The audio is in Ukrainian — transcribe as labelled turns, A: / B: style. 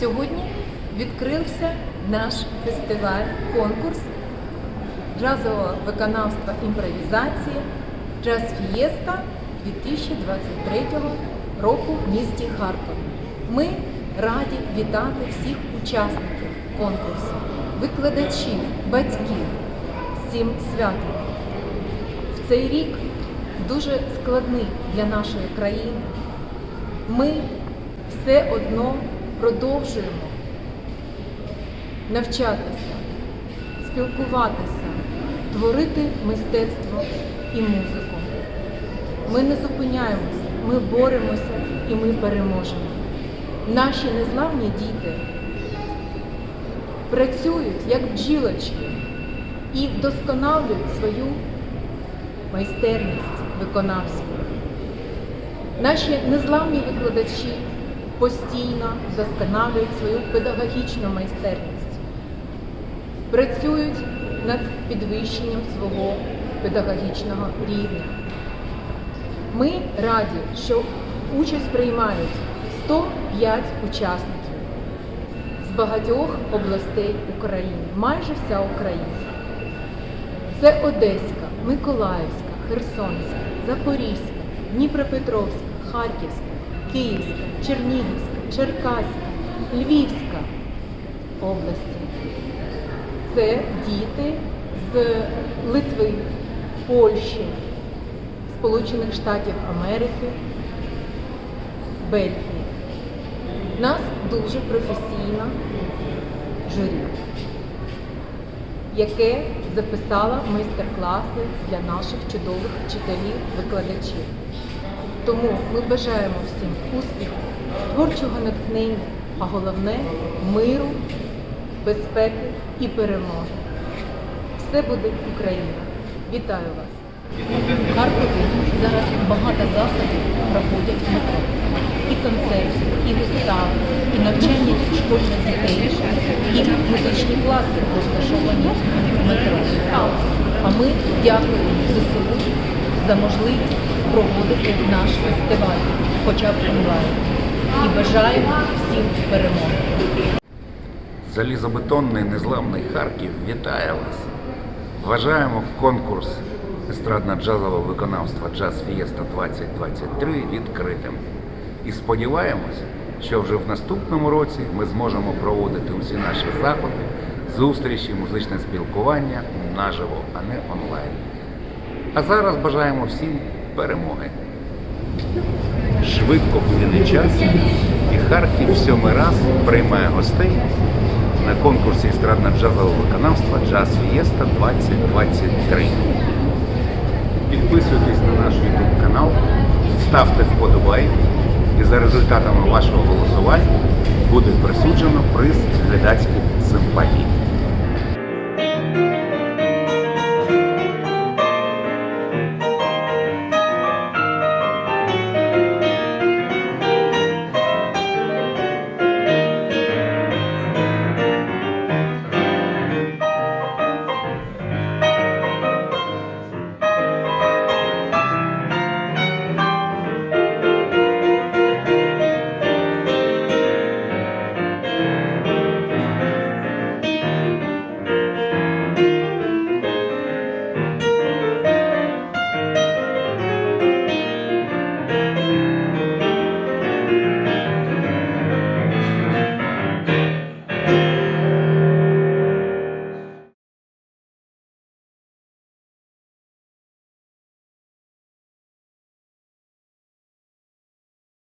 A: Сьогодні відкрився наш фестиваль, конкурс джазового виконавства імпровізації Джаз Фієста 2023 року в місті Харкові. Ми раді вітати всіх учасників конкурсу, викладачів, батьків з цим святом. В цей рік дуже складний для нашої країни. Ми все одно продовжуємо навчатися, спілкуватися, творити мистецтво і музику. Ми не зупиняємося, ми боремося і ми переможемо. Наші незламні діти працюють як бджілочки і вдосконалюють свою майстерність виконавську. Наші незламні викладачі постійно вдосконалюють свою педагогічну майстерність, працюють над підвищенням свого педагогічного рівня. Ми раді, що участь приймають 105 учасників з багатьох областей України, майже вся Україна. Це Одеська, Миколаївська, Херсонська, Запорізька, Дніпропетровська, Харківська, Київська, Чернігівська, Черкаська, Львівська області. Це діти з Литви, Польщі, Сполучених Штатів Америки, Бельгії. Нас дуже професійна журі яке записало майстер-класи для наших чудових вчителів-викладачів. Тому ми бажаємо всім успіху, творчого натхнення, а головне миру, безпеки і перемоги. Все буде Україна. Вітаю вас!
B: В Харкові зараз багато заходів проходять метро. І концерти, і вистави, і навчання школьних дітей, і музичні класи розташовані в метро. А ми дякуємо ЗСУ за можливість проводити наш фестиваль, хоча б онлайн. І бажаємо всім перемоги.
C: Залізобетонний незламний Харків вітає вас! Вважаємо конкурс естрадно-джазового виконавства Джаз Фієста 2023 відкритим. І сподіваємось, що вже в наступному році ми зможемо проводити усі наші заходи, зустрічі, музичне спілкування наживо, а не онлайн. А зараз бажаємо всім перемоги. Швидко плине час, і Харків сьомий раз приймає гостей на конкурсі естрадно-джазового виконавства Джаз Фієста 2023. Підписуйтесь на наш YouTube канал, ставте вподобайки, і за результатами вашого голосування буде присуджено приз глядацьких симпатій.